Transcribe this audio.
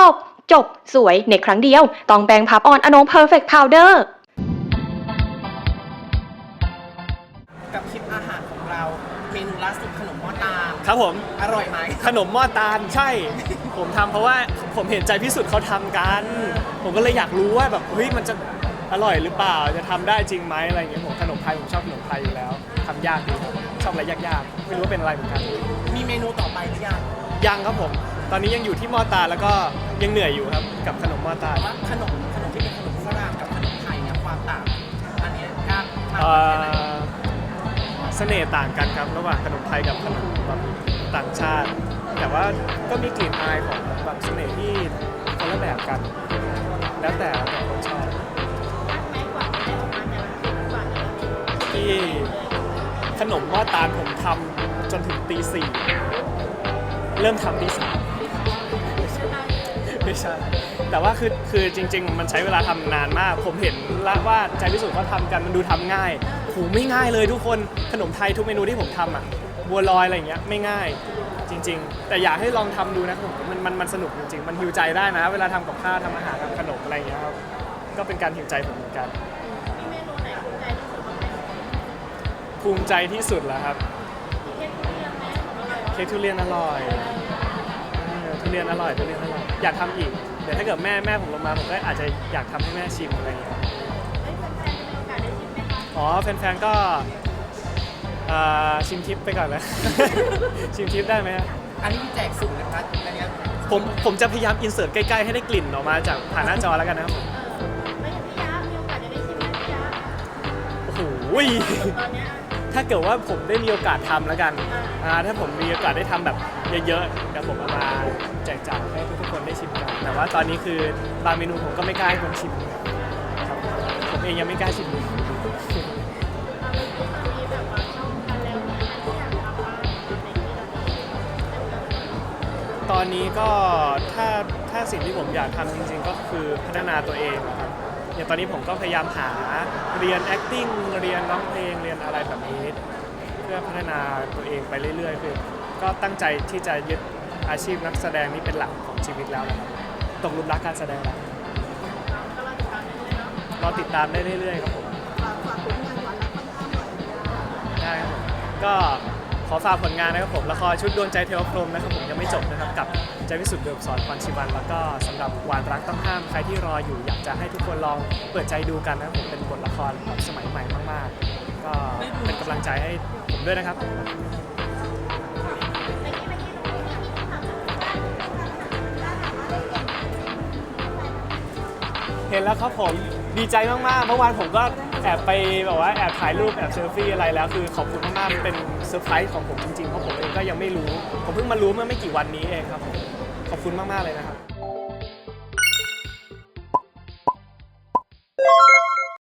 ตบ จบ สวยในครั้งเดียวต้องแปรงพับออนอโนเพอร์เฟกต์พาวเดอร์กับคลิปอาหารของเรา เมนูล่าสุดขนมหม้อตามครับผม อร่อยไหม ขนมหม้อตาลใช่ ผมทำเพราะว่าผมเห็นใจพิสุทธิ์เขาทำกัน ผมก็เลยอยากรู้ว่าแบบเฮ้ยมันจะอร่อยหรือเปล่าจะทำได้จริงไหมอะไรอย่างเงี้ยผมขนมไทยผมชอบขนมไทยอยู่แล้วทำยากดีครับชอบอะไรยากๆไม่รู้ว่าเป็นอะไรเหมือนกัน มีเมนูต่อไปหรือยังยังครับผม ตอนนี้ยังอยู่ที่หม้อตาลแล้วก็ยังเหนื่อยอยู่ครับกับขนมหม้อตาลว่าขนมขนมที่เป็นขนมฝรั่งกับขนมไทยเนี่ยความต่างอันเนี้ยยากมากเอ่แค่ไหนอเสน่ห์ต่างกันครับระหว่างขนมไทยกับขนมแบบต่างชาติ แต่ว่าก็มีกลิ่นอายของแบบเสน่ห์ที่คนละแบบกัน แล้วแต่แล้วแต่คนชอบที่ขนมหม้อตาลผมทำจนถึงตีสี่เริ่มทำตีสาม ไม่ใช่แต่ว่าคือคือจริง ๆ มันใช้เวลาทำนานมาก ผมเห็นละว่าใจพิสูจน์เขาทำกันมันดูทำง่ายโหไม่ง่ายเลยทุกคนขนมไทยทุกเมนูที่ผมทำอะบัวลอยอะไรอย่างเงี้ยไม่ง่าย จริง ๆ แต่อยากให้ลองทำดูนะผมมันมันมันสนุกจริงๆ มันฮิวใจได้นะ เวลาทำกับข้าวทำอาหารทำขนมอะไรอย่างเงี้ยครับก็เป็นการฮิวใจผมเหมือนกันภูมิใจที่สุดแล้วครับเค้กทุเรียนอร่อย เออ ทุเรียนอร่อยทุเรียนอร่อยอยากทำอีกเดี๋ยวถ้าเกิดแม่แม่ผมลงมาผมก็อาจจะอยากทำให้แม่ชิมอะไรอย่างเงี้ยอ๋อแฟนๆก็เอ่อชิมทิปไปก่อนนะ ชิมทิปได้ไหมฮะอันนี้พี่แจกสูตรนะครับอันเนี้ยผมผมจะพยายามอินเสิร์ตใกล้ๆให้ได้กลิ่นออกมาจากผ่านหน้าจอแล้วกันนะครับโอ้โห ถ้าเกิดว่าผมได้มีโอกาสทำแล้วกันอ่าถ้าผมมีโอกาสได้ทำแบบเยอะๆเดี๋ยวผมเอามาแจกจ่ายให้ทุกๆคนได้ชิมกัน แต่ว่าตอนนี้คือบางเมนูผมก็ไม่กล้าให้คนชิมครับผมเองยังไม่กล้าชิมเลยตอนนี้ก็ถ้าถ้าสิ่งที่ผมอยากทำจริงๆก็คือพัฒนาตัวเองนะครับ อย่างตอนนี้ผมก็พยายามหาเรียน acting เรียนร้องเพลงเรียนอะไรแบบนี้ เพื่อพัฒนาตัวเองไปเรื่อยๆคือก็ตั้งใจที่จะยึดอาชีพนักแสดงนี้เป็นหลักของชีวิตแล้วนะครับตกหลุมรักการแสดงแล้วรอติดตามได้เรื่อยๆครับผมได้ครับผมก็ ขอฝากผลงานนะครับผมละครชุดดวงใจเทวพรหมนะครับผมยังไม่จบนะครับกับใจวิสุทธิ์เดิมสอนพรชีวัน แล้วก็สำหรับวานรักต้องห้ามใครที่รออยู่อยากจะให้ทุกคนลองเปิดใจดูกันนะครับผมเป็นบทละครแบบสมัยใหม่มากๆ ก็เป็นกำลังใจให้ผมด้วยนะครับ เห็นแล้วครับผมดีใจมากๆเมื่อวานผมก็ แอบไปแบบว่าแอบถ่ายรูปแอบเซลฟี่อะไรแล้วคือขอบคุณมากๆเป็นเซอร์ไพรส์ของผมจริงๆเพราะผมเองก็ยังไม่รู้ ผมเพิ่งมารู้เมื่อไม่กี่วันนี้เองครับ ขอบคุณมากๆเลยนะครับ